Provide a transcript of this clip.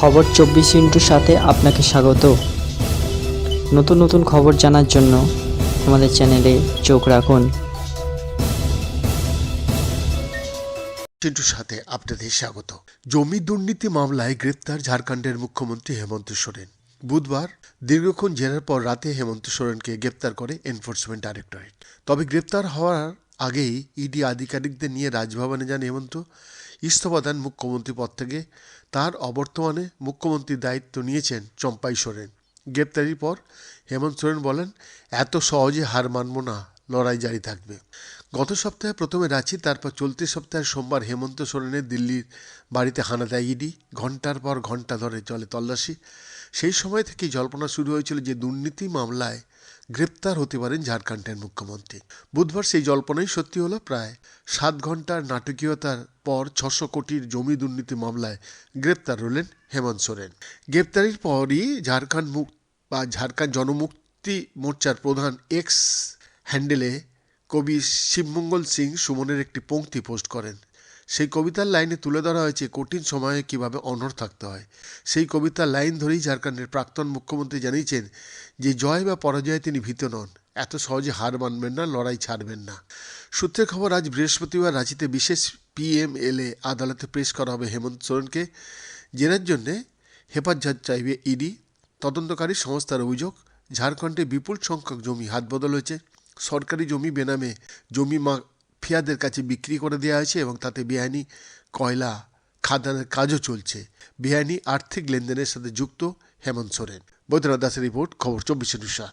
খবর চব্বিশ ইন্টুর সাথে আপনাকে স্বাগত। নতুন নতুন খবর জানার জন্য আমাদের চ্যানেলে চোখ রাখুন। সাথে আপনাদের স্বাগত। জমি দুর্নীতি মামলায় গ্রেপ্তার ঝাড়খণ্ডের মুখ্যমন্ত্রী হেমন্ত সোরেন। বুধবার দীর্ঘক্ষণ জেরার পর রাতে হেমন্ত সোরেনকে গ্রেপ্তার করে এনফোর্সমেন্ট ডাইরেক্টরেট। তবে গ্রেপ্তার হওয়ার আগেই ইডি আধিকারিকদের নিয়ে রাজভবনে যান হেমন্ত। ইস্তফা দেন মুখ্যমন্ত্রী পদ থেকে তার অবর্তমানে মুখ্যমন্ত্রীর দায়িত্ব নিয়েছেন চম্পাই সোরেন। গ্রেপ্তারির পর হেমন্ত সোরেন বলেন, এত সহজে হার মানব না, লড়াই জারি থাকবে। গত সপ্তাহে প্রথমে রাঁচি, তারপর চলতি সপ্তাহের সোমবার হেমন্ত সোরেনের দিল্লির বাড়িতে হানা দেয় ইডি। ঘণ্টার পর ঘণ্টা ধরে চলে তল্লাশি। সেই সময় থেকেই জল্পনা শুরু হয়েছিল যে দুর্নীতি মামলায় গ্রেপ্তার হতে পারেন ঝাড়খণ্ডের মুখ্যমন্ত্রী। বুধবার সেই জল্পনাই সত্যি হলো প্রায় সাত ঘণ্টার নাটকীয়তার পর ছশো কোটির জমি দুর্নীতি মামলায় গ্রেপ্তার হলেন হেমন্ত সোরেন। গ্রেপ্তারির পরই ঝাড়খণ্ড মুক বা ঝাড়খণ্ড জনমুক্তি মোর্চার প্রধান এক্স হ্যান্ডেলে কবি শিবমঙ্গল সিং সুমনের একটি পংক্তি পোস্ট করেন। সেই কবিতার লাইনে তুলে ধরা হয়েছে কঠিন সময়ে কীভাবে অনড় থাকতে হয়। সেই কবিতার লাইন ধরেই ঝাড়খণ্ডের প্রাক্তন মুখ্যমন্ত্রী জানিয়েছেন যে, জয় বা পরাজয়ে তিনি ভীত নন। এত সহজে হার মানবেন না, লড়াই ছাড়বেন না। সূত্রের খবর, আজ বৃহস্পতিবার রাঁচিতে বিশেষ পিএমএলএ আদালতে পেশ করা হবে হেমন্ত সোরেনকে। জেরার জন্যে হেফাজত চাইবে ইডি। তদন্তকারী সংস্থার অভিযোগ, ঝাড়খণ্ডে বিপুল সংখ্যক জমি হাত বদল হয়েছে। সরকারি জমি বেনামে জমি মাফিয়াদের কাছে বিক্রি করে দেওয়া হয়েছে এবং তাতে বেআইনি কয়লা, খাদানের কাজও চলছে। বেআইনি আর্থিক লেনদেনের সাথে যুক্ত হেমন্ত সোরেন। বৈদ্যনাথ দাসের রিপোর্ট, খবর চব্বিশে নিশা